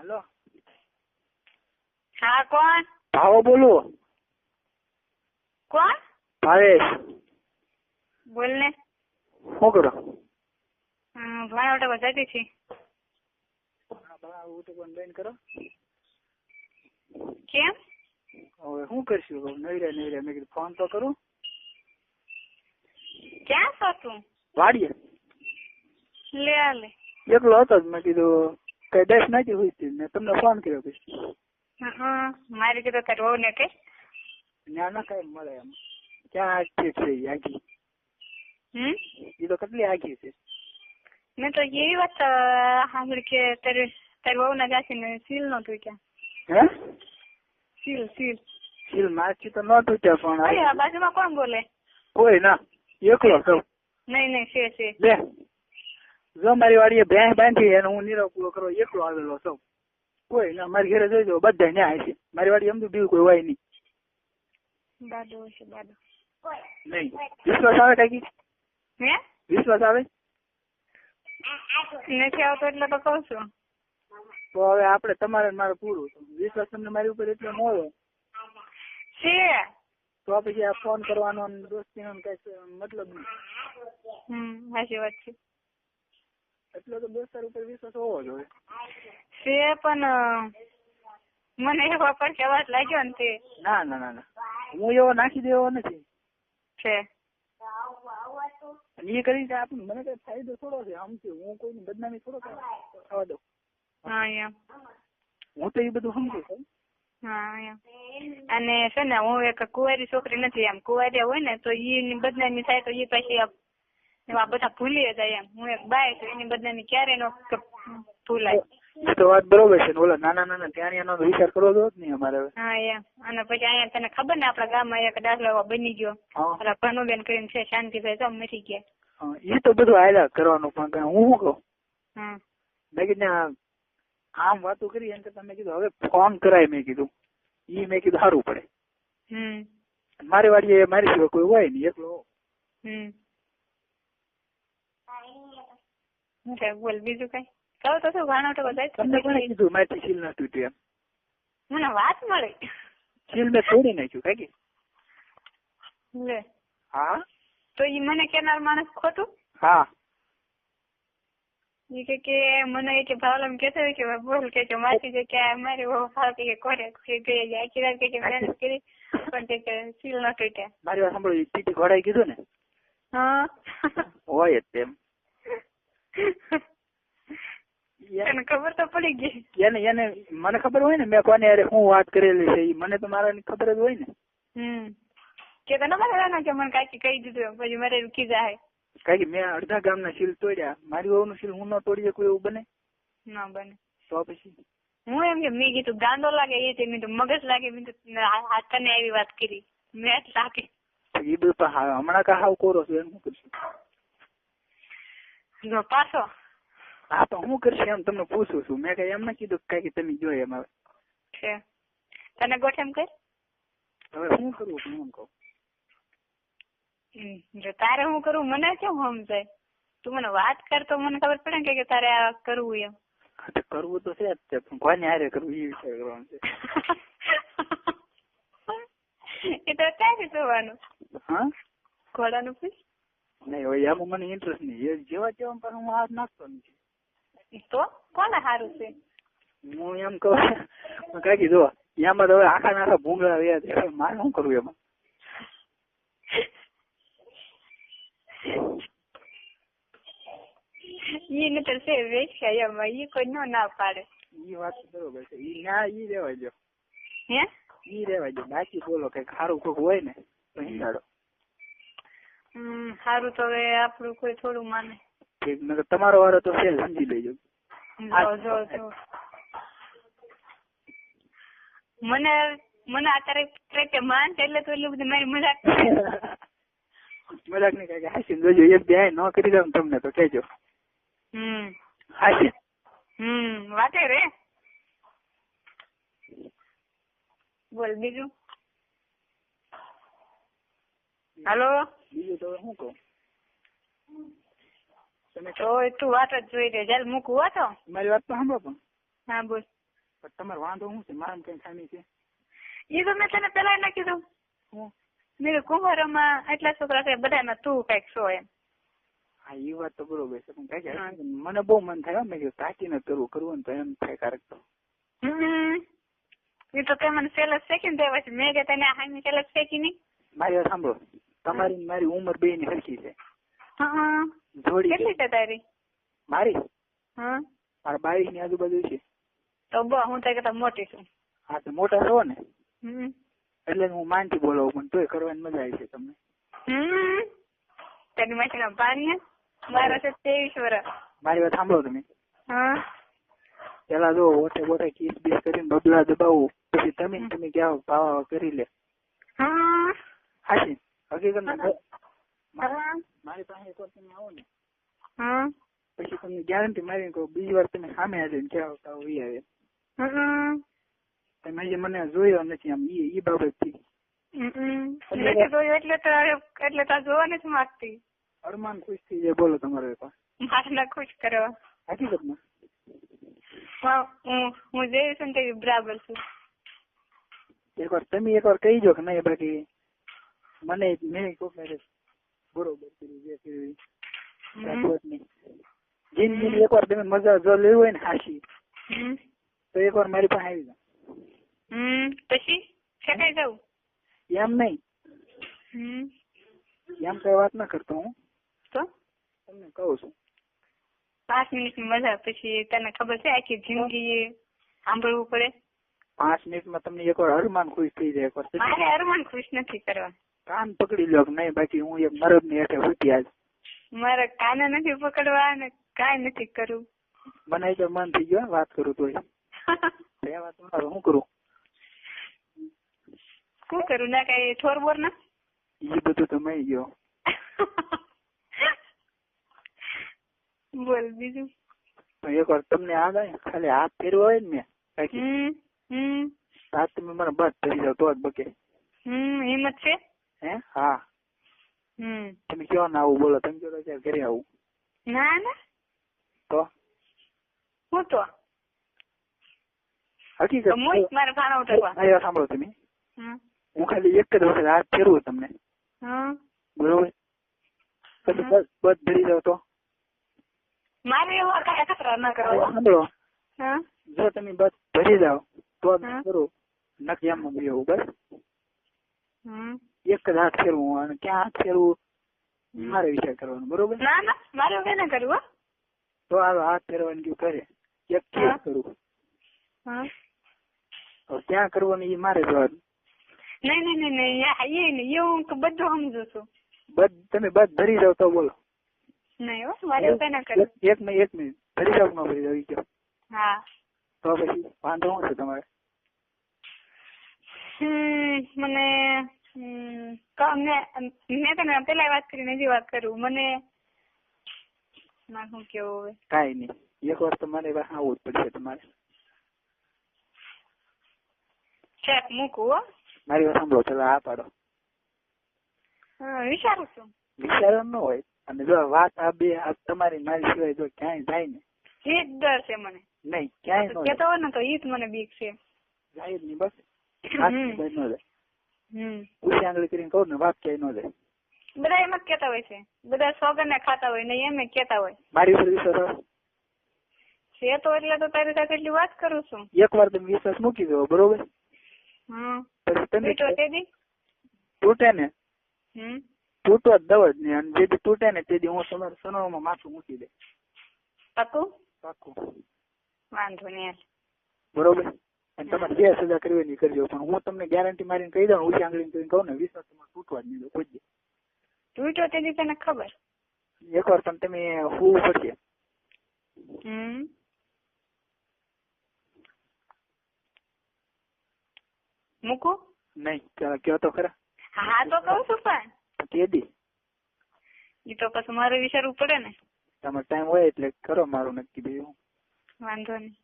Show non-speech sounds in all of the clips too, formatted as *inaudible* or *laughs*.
Hello. હા કોણ? ભાવો બોલું. કોણ? ભાવેશ. બોલ ને. શું કરો? ભાણાવટા બજાતી છે હું તો બેન કરો. કેમ? હવે શું કરશું? હવે નવી રહ્યા મેં કીધું ફોન તો કરું. ક્યાં છો તું? વાડીએ. લે લે. એકલો હતો જ મેં કીધું કઈ દસ નાખી હોય હતી મેં તમને ફોન કર્યો પછી મારી કીધું તારી વહુ ને કે? ના ના કઈ મળે એમ. ક્યાં આગી છે આગી હમ? એ તો કેટલી આગી છે? મેં તો એવી વાત સાંભળી કે તારી તારી વહુ ના જાસીને સીલ નો તૂટ્યા. હે? Seal seal. સીલ મારથી તો ન તૂટ્યા પણ બાજુમાં કોણ બોલે? કોઈ ના એકલો છું. નહીં નહીં છે છે. લે. જો મારી વાડીએ ભેંસ બાંધી અને હું નીરવ પૂરો કરો એકલો આવેલો છું. કોઈ ના મારી ઘરે જોઈજો બધા ન્યાય છે. મારી વાડી એમ તો બીજું કોઈ હોય નહીં. નહીં. વિશ્વાસ આવે કાકી હે? વિશ્વાસ આવે? નથી આવતો એટલે તો કઉ છું. તો હવે આપણે તમારે મારે પૂરું વિશ્વાસ તમને મારી ઉપર એટલો ન હોય. છે. તો પછી આ ફોન કરવાનો દોસ્તી દોસ્તીનો ને કઈ મતલબ નહીં. હમ સાચી વાત છે. એટલો તો દોસ્તાર ઉપર વિશ્વાસ હોવો જોઈએ. છે પણ મને એવો પર અવાજ લાગ્યો ને તે. ના ના ના ના. હું એવો નાખી દેવો નથી. છે. અને એ કરી આપણે મને કઈ ફાયદો થોડો છે. આમથી હું કોઈની બદનામી થોડો થવા દઉં. હા એમ. હું તો એ બધું સમજુ છું. હા એમ. અને છે ને હું એક કુંવારી છોકરી નથી. એમ કુંવારી હોય ને તો ઈ બદનામી થાય તો ઈ પછી એવા બધા ભૂલી જાય એમ. હું એક બાય છું એની બધાની ક્યારે નો ભૂલાય. તો વાત બરોબર છે ઓલા નાના નાના ત્યાં એનો વિચાર કરવો જ નહીં અમારે હા એમ. અને પછી અહીંયા તને ખબર ને આપણા ગામમાં એક દાખલો બની ગયો. ઓલા ભનુબેન કરીને છે શાંતિભાઈ તો મરી ગયા. એ તો બધું આયલા કરવાનું પણ હું શું કહું? મેં કીધું આમ વાતો કરી એમ કરતા મેં કીધું હવે ફોન કરાય મેં કીધું. ઈ મેં કીધું સારું પડે. મારી વાડીએ મારી સિવાય કોઈ હોય નહીં એકલો. હમ. શું છે બોલ બીજું કઈ કહો તો શું ભાણો તો બધા તમને કોને કીધું મારી સીલ ન તૂટ્યું એમ મને વાત મળી સીલ મેં તોડી નાખ્યું કઈ લે હા તો ઈ મને કેનાર માણસ ખોટું હા ઈ કે કે મને કે ભાવલમ કેતો કે બોલ કે કે માસી જે કે મારી બહુ ભાવ કે કોરે કે કે આખી રાત કે કે મહેનત કરી પણ કે કે સીલ ન તૂટ્યા મારી વાત સાંભળો ટીટી ઘોડાઈ કીધું ને હા હોય તેમ તને ખબર તો પડી ગઈ. એને એને મને ખબર હોય ને મેં કોને અરે હું વાત કરેલી છે મને તો મારા ખબર જ હોય ને. હમ. કે તને મારા કે મને કાકી કહી દીધું એમ. પછી મારે રૂકી જાય કારણ મેં અડધા ગામના શીલ તોડ્યા. મારી વહુનું શીલ હું ન તોડી કોઈ એવું બને? ના બને. તો પછી? હું એમ કે મેં કીધું ગાંડો લાગે એ છે મેં તો મગજ લાગે. મેં તો હાથને આવી વાત કરી. મેં જ લાગે. એ બધું હા, હમણાં કા હાવ કોરો છું એમ શું કરશું જો પાછો. હા તો હું કરશે એમ તમને પૂછું છું. મેં કઈ એમ ના કીધું કઈ કે તમે જોઈ એમ હવે. છે. તને ગોઠ એમ કર. હવે શું કરવું હું એમ કહું. જો તારે હું કરું મને કેમ સમજાય? તું મને વાત કર તો મને ખબર પડે ને કે તારે આ કરવું એમ. તો કરવું તો છે જ તે પણ કોને હારે કરવું એ વિચાર કરવાનો છે. *laughs* એ તો ક્યારે જોવાનું. હા? ઘોડાનું પૂછ. નહીં હવે એમાં મને ઇન્ટરેસ્ટ નહીં. એ જેવા જેવા પણ હું હાથ નાખતો નથી. તો? કોને સારું છે? હું એમ કહું કાકી જો એમાં તો હવે આખા નાખા ભૂંગળા રહ્યા છે. મારે શું કરવું એમાં? ઈ નતર છે વેચ્યા એમાં. ઈ કોઈ નો ના પાડે. ઈ વાત બરોબર છે. ઈ ના ઈ રેવા દો હે? ઈ રેવા દો બાકી બોલો કે ખારું કોક હોય ને તો હિંડાડો હમ સારું તો હવે આપણું કોઈ થોડું માને. તમારો વારો તો છે સમજી લેજો. જો જો જો મને મને અત્યારે ટ્રેકે માન છે એટલે તો એટલું બધું મારી મજાક *laughs* મજાક નહીં કાંઈ હાસી જોજો એક બે ન કરી દઉં તમને તો કહેજો. હમ. હાસી હમ વાતે રે. બોલ બીજું? હાલો બીજું તો શું કહું? તમે તો તું વાત જ જોઈ રે ચાલ મૂકું હો તો. મારી વાત તો સાંભળો પણ. હા બોલ. પણ તમારો વાંધો શું છે? મારા કઈ ખામી છે? એ તો મેં તને પેલા ના કીધું. મેં કુંભારોમાં એટલા છોકરા છે બધામાં તું કંઈક છો એમ. હા એ વાત તો બરોબર છે. પણ મને બહુ મન થાય. મેં કીધું તાકીને કરવું કરવું ને તો એમ થાય કારક તો. એ તો તે મને સેલસ શેકી દેવા પછી મેં કે તને હામી સેલસ શેકી નહીં. મારી વાત સાંભળો. તમારી મારી ઉંમર બે ની સરખી છે જોડી કેટલી છે. તારી? મારી? હા. મારા બાવીસની આજુબાજુ છે. તો બહુ હું તો કરતા મોટી છું. હા તો મોટા છો ને. એટલે હું માનથી બોલાવું પણ તોય કરવાની મજા આવી છે તમને. તારી માસીના પાણી મારા છે ત્રેવીસ વર્ષ. મારી વાત સાંભળો તમે. હા. પેલા જો ઓઠે બોઠે કીસ બીસ કરીને બબલા દબાવું પછી તમે તમે ક્યાં ભાવ કરી લે. હા. હાચી? હકીકતમાં મારી પાસે એકવાર તમે આવો ને. હા? પછી તમને ગેરંટી મારી કહું બીજી વાર તમે સામે આવીને ક્યાં આવતા હોય આવે. તમે જે મને જોયો નથી આમ ઈ ઈ બાબતથી એટલે તો એટલે તો જોવા નથી માંગતી અરમાન ખુશ થઈ જાય બોલો તમારો મારે ખુશ કરવા હકીકતમાં? હું હું જઈશ ને બરાબર છું. એકવાર તમે એકવાર કહી જો કે નહીં બાકી મને મેં કોક મેરેજ બરોબર કર્યું જે કર્યું જિંદગી એકવાર તમે મજા જો લેવી હોય ને હાશી. તો એકવાર મારી પાસે આવી જાઓ. પછી? શેકાઈ જાવ એમ નહીં. એમ કઈ વાત ના કરતો હું. તો? તમને કહું છું. પાંચ મિનિટની મજા પછી તને ખબર છે આખી જિંદગી સાંભળવું પડે? પાંચ મિનિટમાં તમને એકવાર હરમાન ખુશ થઈ જાય એકવાર મારે હરમાન ખુશ નથી કરવા. કાન પકડી લો નહીં બાકી હું એક મરદની હેઠે ફૂટી આજ મારા કાને નથી પકડવા અને કાંઈ નથી કરવું મને તો મન થઈ ગયો વાત કરું તો *laughs* બે વાત શું કરું? શું કરું? ના કઈ ઠોર બોર ના? એ બધું તો મળી ગયો. *laughs* બોલ બીજું. એક વાર તમને યાદ આવે ખાલી હાથ ફેરવો હોય ને મેં હાથ તમે મને બસ ફેરી જાવ તો જ બકે. હમ હિંમત છે? હે? હા. હમ. તમે કયો ના આવું બોલો તમે કયો ત્યારે ઘરે આવું. ના ના. તો? હું તો? હકીકત ભાણા સાંભળો તમે. હું ખાલી એક જ વખત હાથ ફેરવું તમને. બરોબર? પછી બસ બસ ભરી જાવ તો. મારે એવા કાંઈ કચરા ના કરવા. સાંભળો. જો તમે બસ ભરી જાવ તો કરું. નક્કી જ બસ. હમ. એક જ હાથ ફેરવું અને ક્યાં હાથ ફેરવું મારે વિચાર કરવાનો બરોબર? ના ના મારે એવું ના કરવું તો હાલો હાથ ફેરવાની કયું કરે એક ક્યાં કરવું હા. ક્યાં કરવાનું એ મારે જવાનું? નહીં નહીં નહીં એ નહીં એ હું બધું સમજુ છું. બધ તમે બધ ભરી જાવ તો બોલો. નહીં હો મારે એવું કઈ ના કરવું. એક મિનિટ એક મિનિટ. ભરી જાવ ન ભરી જાવ કહો. હા. તો પછી વાંધો શું છે તમારે? હમ મને હમ, અમને મેં તને પેલા વાત કરીને હજી વાત કરું. મને શું કેવું હવે? કાઈ નહીં. એક વાર તમારે પાસે આવવું જ પડશે તમારે. ચેક મૂકું હો. મારી વાત સાંભળો ચાલો આ પાડો. વિચારું છું. વિચાર ન હોય. અને જો વાત આ બે આ તમારી મારી સિવાય જો ક્યાંય જાય ને. એ જ ડર છે મને. નહીં ક્યાંય કેતો હોય ને તો ઈ જ મને બીક છે. જાય જ નહીં બસ. વાત ન જાય. ઉછી આંગળી કરીને કહું ને વાત ક્યાંય ન જાય. બધા એમ જ કેતા હોય છે. બધા સોગર ને ખાતા હોય ને એમ કેતા હોય. મારી ઉપર વિશ્વાસ છે તો એટલે તો તારી સાથે એટલી વાત કરું છું. એક વાર તમે વિશ્વાસ મૂકી દો બરોબર? તૂટે ને? હમ. તૂટવા જ દવ જ નહીં અને જે તૂટે ને તે હું તમારા સનોમાં માથું મૂકી દે. પાકું? પાકું. વાંધો નહીં. બરોબર? અને તમારે જે સજા કરવી હોય કરજો. પણ હું તમને ગેરંટી મારીને કહી દઉં ઉછી આંગળી કરીને કહું ને વિશ્વાસ તમારે તૂટવા જ નહીં દો કોઈ તૂટો તે દિવસે તને ખબર? એકવાર પણ તમે હોવું પડશે. હમ. મૂકું? નહીં કયો- તો ખરા? હા તો કહું છું પણ. કેદી એ તો પછી મારે વિચારવું પડે ને. તમારે ટાઈમ હોય એટલે કરો મારું નક્કી બીજું વાંધો નહીં.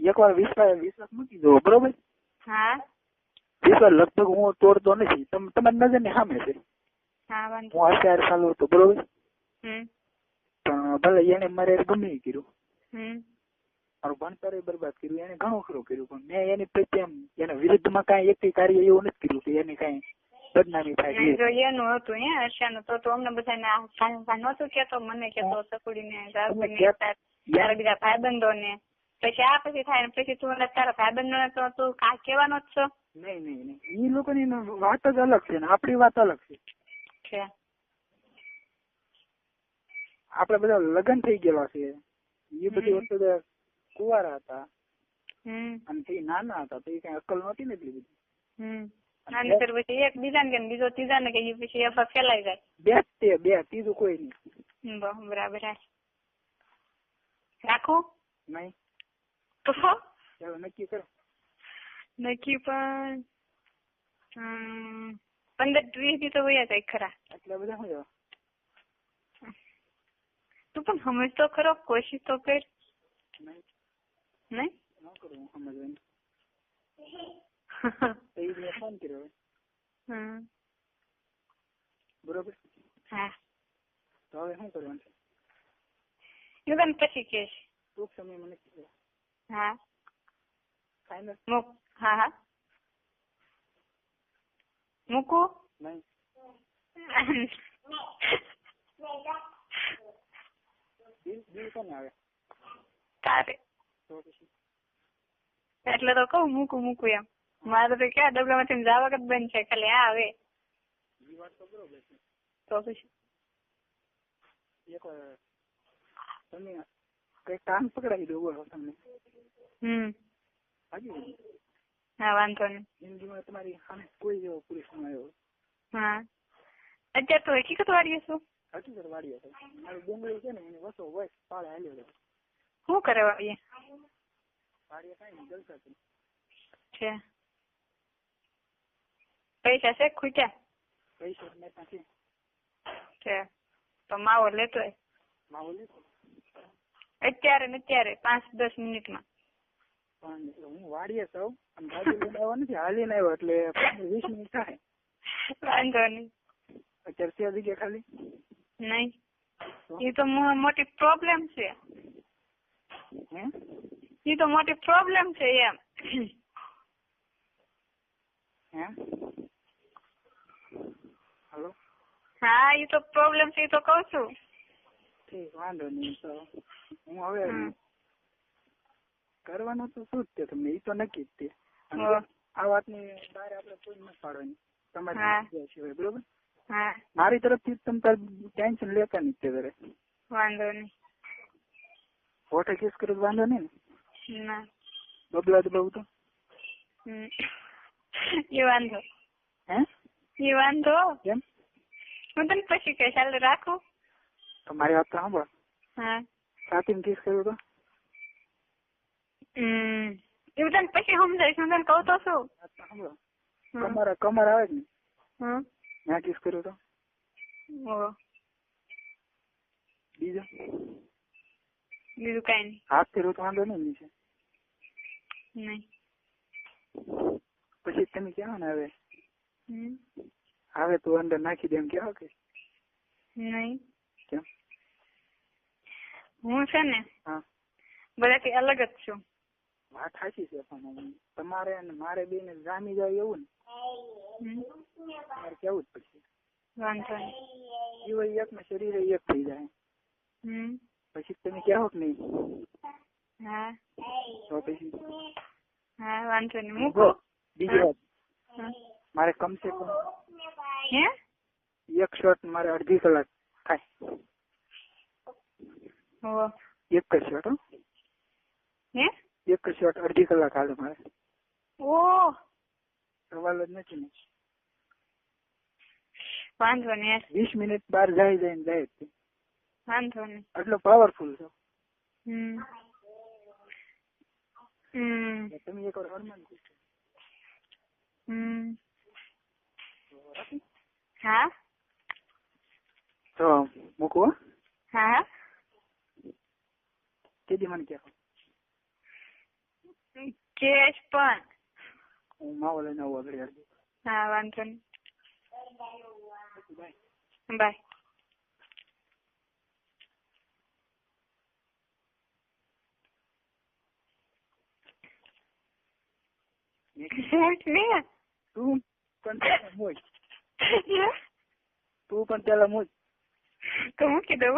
એકવાર વિશ્વાસ વિશ્વાસ મૂકી દો બરોબર? હા. વિશ્વાસ લગભગ હું તોડતો નથી. તમ તમારી નજરની સામે છે. હા અત્યારે ચાલુ હતો બરોબર? પણ ભલે એને મારે ગમે કર્યું. મારું ભણતર બરબાદ કર્યું એને ઘણું ખરું કર્યું પણ મેં એની પ્રત્યે એના વિરુદ્ધમાં કાંઈ એક કાર્ય એવું નથી કર્યું કે એને કાંઈ બદનામી થાય જો એનું હતું હે હર્ષાનું તો તો અમને બધાને આ નહોતું કેતો મને કેતો સકુડીને ને કેત- તાર- બીજા ભાઈબંધોને પછી આ પછી થાય ને પછી તું તારા ભાઈબંધોને તો તું કા કેવાનો જ છો નહીં નહીં નહીં એ લોકોની ની વાત જ અલગ છે ને આપણી વાત અલગ છે આપડે આપણે બધા લગ્ન થઈ ગયેલા છે એ બધી વસ્તુ કુવારા હતા હમ અને તે નાના હતા તો એ કઈ અક્કલ નહોતી ને એટલી બધી અને પછી એક બીજાને કે બીજો ત્રીજાને કે ઈ પછી અફવા ફેલાઈ જાય. બે તે બે ત્રીજું કોઈ નહીં. બરાબર. રાખું? નહીં. તો નક્કી કરો. નક્કી પણ પંદર વીસથી તો વયા જાય ખરા. એટલા બધા શું તું પણ સમજ તો ખરો કોશિશ તો કર. નહીં. નહીં? સમજવાનું. એ મેં ફોન કર્યો બરોબર હા તો હવે શું કરવાનું છે તને પછી કહીશ ટૂંક સમય મને હા ફાઇનલ મૂક હા હા મૂકું નહીં બિલ બિલ કોને આવે તારે એટલે તો કહું મૂકું મૂકું એમ મારે તો ક્યાં ડબલામાંથી જવા જ બંધ છે ખાલી આ આવે તો પછી? તમે કઈ કામ પકડાવી દો બોલો તમને. હમ. હા વાંધો નહીં. જિંદગીમાં તમારી સામે કોઈ એવો પુરુષ ન આવ્યો. હા. અત્યારે તો હકીકત વાળીએ છું. હકીકત વાળી હતો મારું ડુંગળી છે ને એની વસો વસ પાળે હાલ્યો શું કરે વાળીએ વાળીએ કઈ જલસા છે. પૈસા છે ખૂટ્યા પૈસા ત્યાંથી છે તો માવો લેતો માવો લીધો અત્યારે ને અત્યારે પાંચ દસ મિનિટમાં હું વાડીએ સૌ ગાડી આવ્યો નથી હાલીને આવ્યો એટલે વીસ મિનિટ થાય વાંધો નહીં અત્યારે છે જગ્યા ખાલી નહીં એ તો મોટી પ્રોબ્લેમ છે એ તો મોટી પ્રોબ્લેમ છે એમ હે હા એ તો પ્રોબ્લેમ છે એ તો કઉ છું. ઠીક વાંધો નહીં તો. હું હવે કરવાનું તો શું જ તે તમને એ તો નક્કી જ તે. આ વાતની બહાર આપણે કોઈ નથી પાડવાની. તમારી સિવાય બરોબર? મારી તરફથી તમે તાર ટેન્શન લેતા નહીં તે ઘરે. વાંધો નહીં. ફોટો કેસ કરો તો વાંધો નહીં ને? ના. બબલા તો બહુ તો હમ. એ વાંધો. હે? એ વાંધો? કેમ? હું તને પછી કે ચાલ રાખું તો મારી વાત તો સાંભળો હા સાતીને કિસ કર્યો તો હમ એવું તને પછી સમજાઈશ હું તને કહું તો શું સાંભળો કમર કમર આવે જ ને હમ ત્યાં કિસ કર્યો તો ઓ બીજો બીજું કઈ નહીં હાથથી તો વાંધો નહીં નીચે નહીં પછી તમે ક્યાં ને હવે હમ હવે તું અંદર નાખી દેમ કે? નહીં. કેમ? હું છે ને હા. બધાથી અલગ જ છું. વાત સાચી છે પણ તમારે અને મારે બે ને જામી જાય એવું ને. તમારે કેવું જ પડશે. વાંધો નહીં. જીવ એક ને શરીર એક થઈ જાય. પછી તમે કહો કે નહીં? હા. તો પછી? હા વાંધો નહીં. મૂકો બીજી વાત. મારે કમસે કમ હે? એક શર્ટ મારે અડધી કલાક થાય. એક જ શર્ટ હો. એક જ શર્ટ અડધી કલાક હાલે મારે. ઓ! સવાલ જ નથી ને. વાંધો ને વીસ મિનિટ બહાર જાય જાય જાય. વાંધો ને. આટલો પાવરફુલ છો. હમ. તમે એક વાર હરમાન હમ. હા? તો મૂકવો હા. કે દી મને કહો કેશ પણ. હું માવો લઈને આવું આગળ હા વાંધો નહીં. બાય. Нет, нет. Тум, контакт мой. પેલા મૂક તું પણ પેલા મૂક તો મૂકી દઉં